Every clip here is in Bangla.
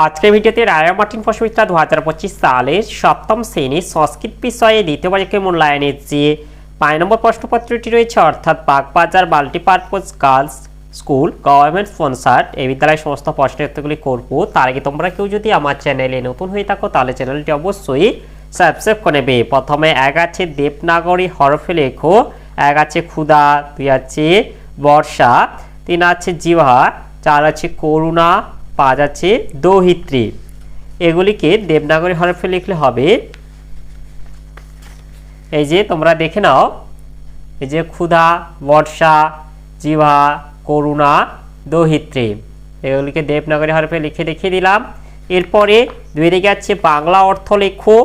আজকের ভিডিওতে রায়া মার্টিন প্রশ্নবিদ্যা দু হাজার পঁচিশ সালের সপ্তম শ্রেণির সংস্কৃত বিষয়ে দ্বিতীয় বার্ষিকের মূল্যায়নের যে পাঁচ নম্বর প্রশ্নপত্রটি রয়েছে, অর্থাৎ Bagbazar multipurpose girls school, government sponsored এই বিদ্যালয়ের সমস্ত প্রশ্নের উত্তরগুলি করব। তার আগে তোমরা কেউ যদি আমার চ্যানেলে নতুন হয়ে থাকো, তাহলে চ্যানেলটি অবশ্যই সাবস্ক্রাইব করে নেবে। প্রথমে এক আছে দেবনাগরী হরফে লেখো, এক আছে ক্ষুদা দুই আছে বর্ষা, তিন আছে জিহা চার আছে করুণা পাঁচ আছে দৌহিত্রী। এগুলিকে দেবনাগরী হরফে লিখলে হবে, এই যে তোমরা দেখে নাও, এই যে ক্ষুধা, বর্ষা জিভা করুণা, দৌহিত্রী। এগুলিকে দেবনাগরী হরফে লিখে দেখিয়ে দিলাম। এরপরে দুই দিকে আছে বাংলা অর্থ লেখো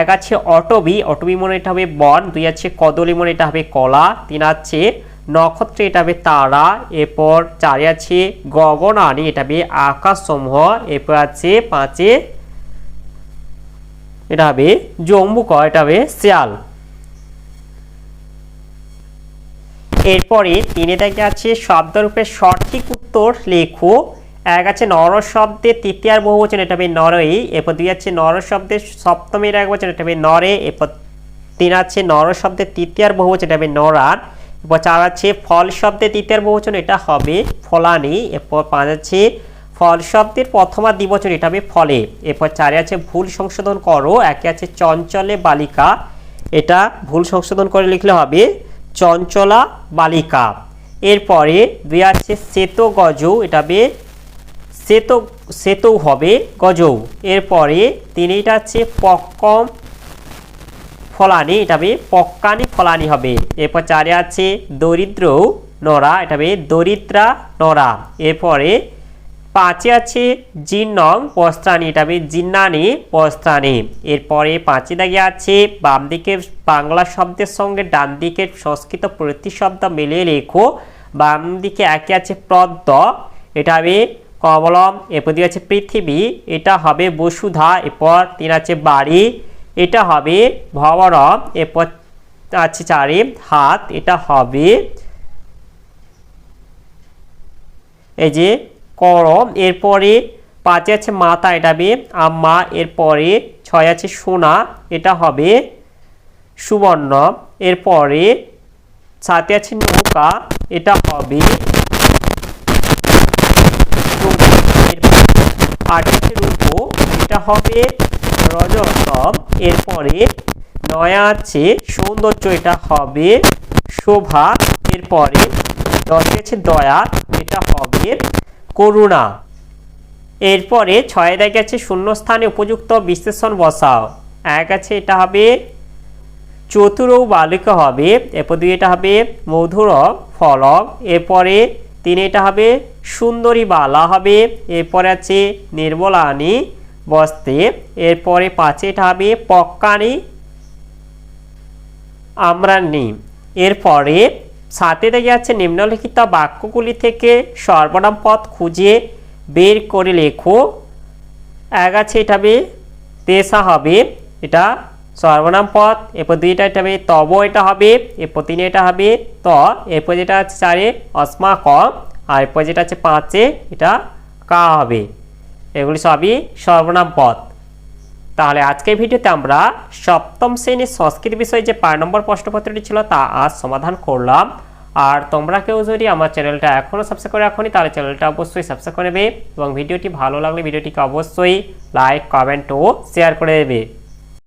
এক আছে অটবি। অটবি মনে এটা হবে বন, দুই আছে কদলি মনে এটা হবে কলা, তিন আছে নক্ষত্র এটা হবে তারা, এরপর চারে আছে গগনানি এটা হবে আকাশসমূহ, এরপর আছে পাঁচে এটা হবে জম্বুক, এটা হবে শিয়াল। এরপরে তিনে থেকে আছে শব্দরূপে সঠিক উত্তর লেখো। এক আছে নর শব্দের তৃতীয়ার বহুবচন এটা হবে নরই। এরপর দুই আছে নর শব্দের সপ্তমীর এক বচন এটা হবে নরে। এরপর তিন আছে নর শব্দের তৃতীয়ার বহুবচন এটা হবে এরপর চার আছে ফল শব্দের তৃতীয়ার বহুবচন এটা হবে ফলানি, এরপর পাঁচ আছে ফল শব্দের প্রথম আর দ্বিবচন এটা হবে ফলে, এরপর চারে আছে ভুল সংশোধন করো, একে আছে চঞ্চলে বালিকা, এটা ভুল সংশোধন করে লিখলে হবে চঞ্চলা বালিকা, এরপরে দুই আছে শ্বেত গজৌ, এটা হবে শ্বেত, শ্বেতৌ হবে গজৌ, এরপরে তিনটা আছে পক্কম ফলানি, এটা হবে পক্কানি ফলানি হবে। এরপর চারে আছে দরিদ্র নরা, এটা হবে দরিদ্রা নরা। এরপরে পাঁচে আছে জিন্নং বস্ত্রাণী এটা হবে জিন্নানি বস্ত্রাণী এরপরে পাঁচে দাগে আছে বাম দিকে বাংলা শব্দের সঙ্গে ডান দিকের সংস্কৃত প্রতিশব্দ মিলিয়ে লেখো। বাম দিকে একে আছে পদ্ম এটা হবে কমলম। এরপর দিয়ে আছে পৃথিবী, এটা হবে বসুধা। এরপর তিন আছে বাড়ি এটা হবে ভবরম এরপর আছে চারে, হাত, এটা হবে এই যে করম, এরপরে পাঁচে আছে মাতা এটা হবে আম্মা, এরপরে ছয় আছে সোনা, এটা হবে সুবর্ণ, এরপরে সাথে আছে নৌকা, এটা হবে আট আছে রূপো, এটা হবে রজতম। এরপরে নয়া আছে সৌন্দর্য এটা হবে শোভা। এরপরে দশে আছে দয়া, এটা হবে করুণা। এরপরে ছয় দেখে আছে শূন্যস্থানে উপযুক্ত বিশ্লেষণ বসাও। এক আছে, এটা হবে চতুর বালিকা হবে। এরপর দুই, এটা হবে মধুর ফলক এরপরে তিন, এটা হবে সুন্দরী বালা হবে। এরপরে আছে নির্মলানি বস্তে। এরপরে পাঁচে এটা হবে পক্কানি আমরানি এরপরে সাথে দেখে যাচ্ছে নিম্নলিখিত বাক্যগুলি থেকে সর্বনাম পদ খুঁজে বের করে লেখো। এক আছে এটা হবে তেসা হবে, এটা সর্বনাম পদ এরপর দুইটা এটা হবে তব, এটা হবে, এরপর তিনে এটা হবে ত। এরপর যেটা আছে চারে অসমা ক আর এরপর যেটা আছে পাঁচে এটা কা হবে। এগুলি সবই সর্বনাম পদ। তাহলে আজকের ভিডিওতে আমরা সপ্তম শ্রেণির সংস্কৃত বিষয়ে যে পাঁচ নম্বর প্রশ্নপত্রটি ছিল তা আজ সমাধান করলাম। আর তোমরা কেউ যদি আমার চ্যানেলটা এখনও সাবস্ক্রাইব করে রাখনি, তাহলে চ্যানেলটা অবশ্যই সাবস্ক্রাইব করে নেবে এবং ভিডিওটি ভালো লাগলে ভিডিওটিকে অবশ্যই লাইক কমেন্ট ও শেয়ার করে দেবে।